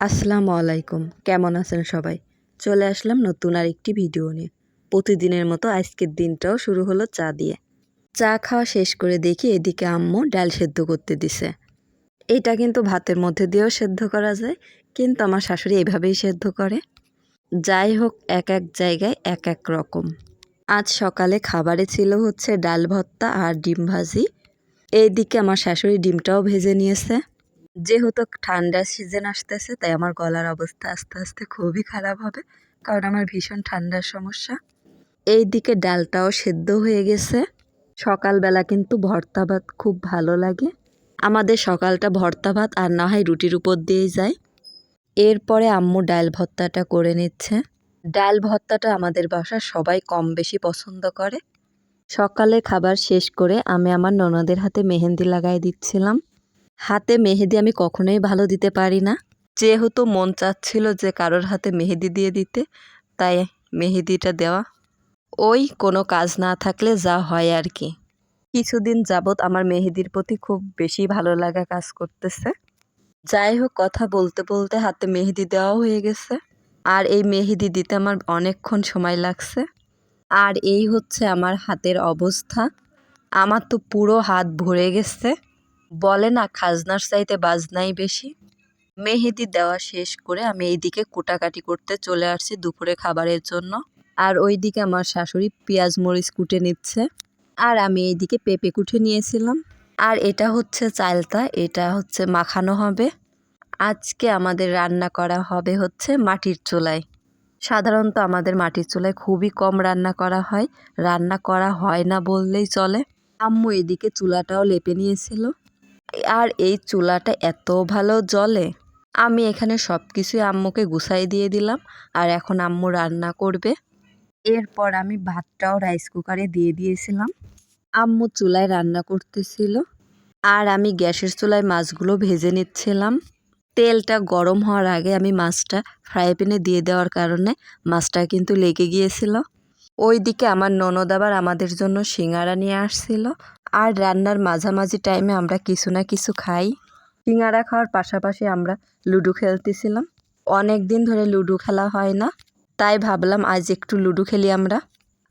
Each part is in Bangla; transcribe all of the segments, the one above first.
আসসালামু আলাইকুম। কেমন আছেন সবাই? চলে আসলাম নতুন আর একটি ভিডিও নিয়ে। প্রতিদিনের মতো আজকের দিনটাও শুরু হলো চা দিয়ে। চা খাওয়া শেষ করে দেখি এদিকে আম্মু ডাল সেদ্ধ করতে দিছে। এটা কিন্তু ভাতের মধ্যে দিয়েও সেদ্ধ করা যায়, কিন্তু আমার শাশুড়ি এভাবেই সেদ্ধ করে। যাই হোক, এক এক জায়গায় এক এক রকম। আজ সকালে খাবারে ছিল হচ্ছে ডাল ভর্তা আর ডিম ভাজি। এইদিকে আমার শাশুড়ি ডিমটাও ভেজে নিয়েছে। যেহেতু ঠান্ডার সিজন আসতেছে, তাই আমার গলার অবস্থা আস্তে আস্তে খুবই খারাপ হবে, কারণ আমার ভীষণ ঠান্ডার সমস্যা। এই দিকে ডালটাও সেদ্ধ হয়ে গেছে। সকালবেলা কিন্তু ভর্তা ভাত খুব ভালো লাগে। আমাদের সকালটা ভর্তা ভাত আর না হয় রুটির উপর দিয়েই যায়। এরপরে আম্মু ডাল ভর্তাটা করে নিচ্ছে। ডাল ভর্তাটা আমাদের বাসার সবাই কম বেশি পছন্দ করে। সকালে খাবার শেষ করে আমি আমার ননদের হাতে মেহেন্দি লাগাই দিচ্ছিলাম। হাতে মেহেদি আমি কখনোই ভালো দিতে পারি না। যেহেতু মন চাচ্ছিল যে কারোর হাতে মেহেদি দিয়ে দিতে, তাই মেহেদিটা দেওয়া। ওই কোনো কাজ না থাকলে যা হয় আর কি। কিছুদিন যাবৎ আমার মেহেদির প্রতি খুব বেশি ভালো লাগা কাজ করতেছে। যাই হোক, কথা বলতে বলতে হাতে মেহেদি দেওয়া হয়ে গেছে। আর এই মেহেদি দিতে আমার অনেকক্ষণ সময় লাগছে। আর এই হচ্ছে আমার হাতের অবস্থা। আমার তো পুরো হাত ভরে গেছে। বলে না, খাজনার চাইতে বাজনাই বেশি? মেহেদি দেওয়া শেষ করে আমি এইদিকে কুটাকাটি করতে চলে আসছি দুপুরে খাবারের জন্য। আর ওইদিকে আমার শাশুড়ি পেঁয়াজ মরিচ কুটে নিচ্ছে। আর আমি এইদিকে পেঁপে কুটে নিয়েছিলাম। আর এটা হচ্ছে চালতা, এটা হচ্ছে মাখানো হবে। আজকে আমাদের রান্না করা হবে হচ্ছে মাটির চুলায়। সাধারণত আমাদের মাটির চুলায় খুবই কম রান্না করা হয়। রান্না করা হয় না বললেই চলে। আম্মু এদিকে চুলাটাও লেপে নিয়েছিল। আর এই চুলাটা এত ভালো জ্বলে। আমি এখানে সব কিছুই আম্মুকে গুছাই দিয়ে দিলাম, আর এখন আম্মু রান্না করবে। এরপর আমি ভাতটাও রাইস কুকারে দিয়ে দিয়েছিলাম। আম্মু চুলায় রান্না করতেছিল, আর আমি গ্যাসের চুলায় মাছগুলো ভেজে নিচ্ছিলাম। তেলটা গরম হওয়ার আগে আমি মাছটা ফ্রাই প্যানে দিয়ে দেওয়ার কারণে মাছটা কিন্তু লেগে গিয়েছিল। ওই দিকে আমার ননদ আবার আমাদের জন্য সিঙ্গারা নিয়ে আসছিল। আর রান্নার মাঝামাঝি টাইমে আমরা কিছু না কিছু খাই। সিঙ্গারা খাওয়ার পাশাপাশি আমরা লুডো খেলতেছিলাম। অনেক দিন ধরে লুডো খেলা হয় না, তাই ভাবলাম আজ একটু লুডো খেলি আমরা।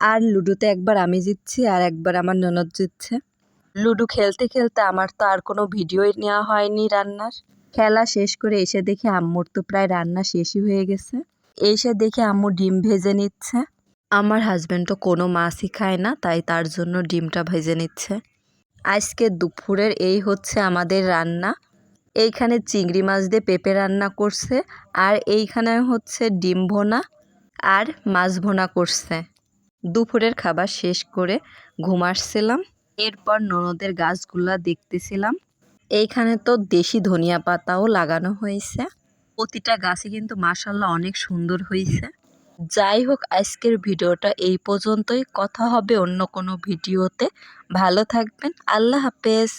আর লুডোতে একবার আমি জিতছি আর একবার আমার ননদ জিতছে। লুডো খেলতে খেলতে আমার তো আর কোনো ভিডিওই নেওয়া হয়নি রান্নার। খেলা শেষ করে এসে দেখি আম্মুর তো প্রায় রান্না শেষই হয়ে গেছে। এসে দেখে আম্মু ডিম ভেজে নিচ্ছে। আমার হাজব্যান্ড তো কোনো মাছই খায় না, তাই তার জন্য ডিমটা ভেজে নিচ্ছে। আজকে দুপুরের এই হচ্ছে আমাদের রান্না। এইখানে চিংড়ি মাছ দিয়ে পেঁপে রান্না করছে, আর এইখানে হচ্ছে ডিম ভোনা আর মাছ ভোনা করছে। দুপুরের খাবার শেষ করে ঘুম আসছিলাম, এরপর ননদের গাছগুলা দেখতেছিলাম। এইখানে তো দেশি ধনিয়া পাতাও লাগানো হয়েছে। প্রতিটা গাছে কিন্তু মাসাল্লাহ অনেক সুন্দর হয়েছে। যাই হোক, আজকের ভিডিওটা এই পর্যন্তই। কথা হবে অন্য কোনো ভিডিওতে। ভালো থাকবেন। আল্লাহ হাফেজ।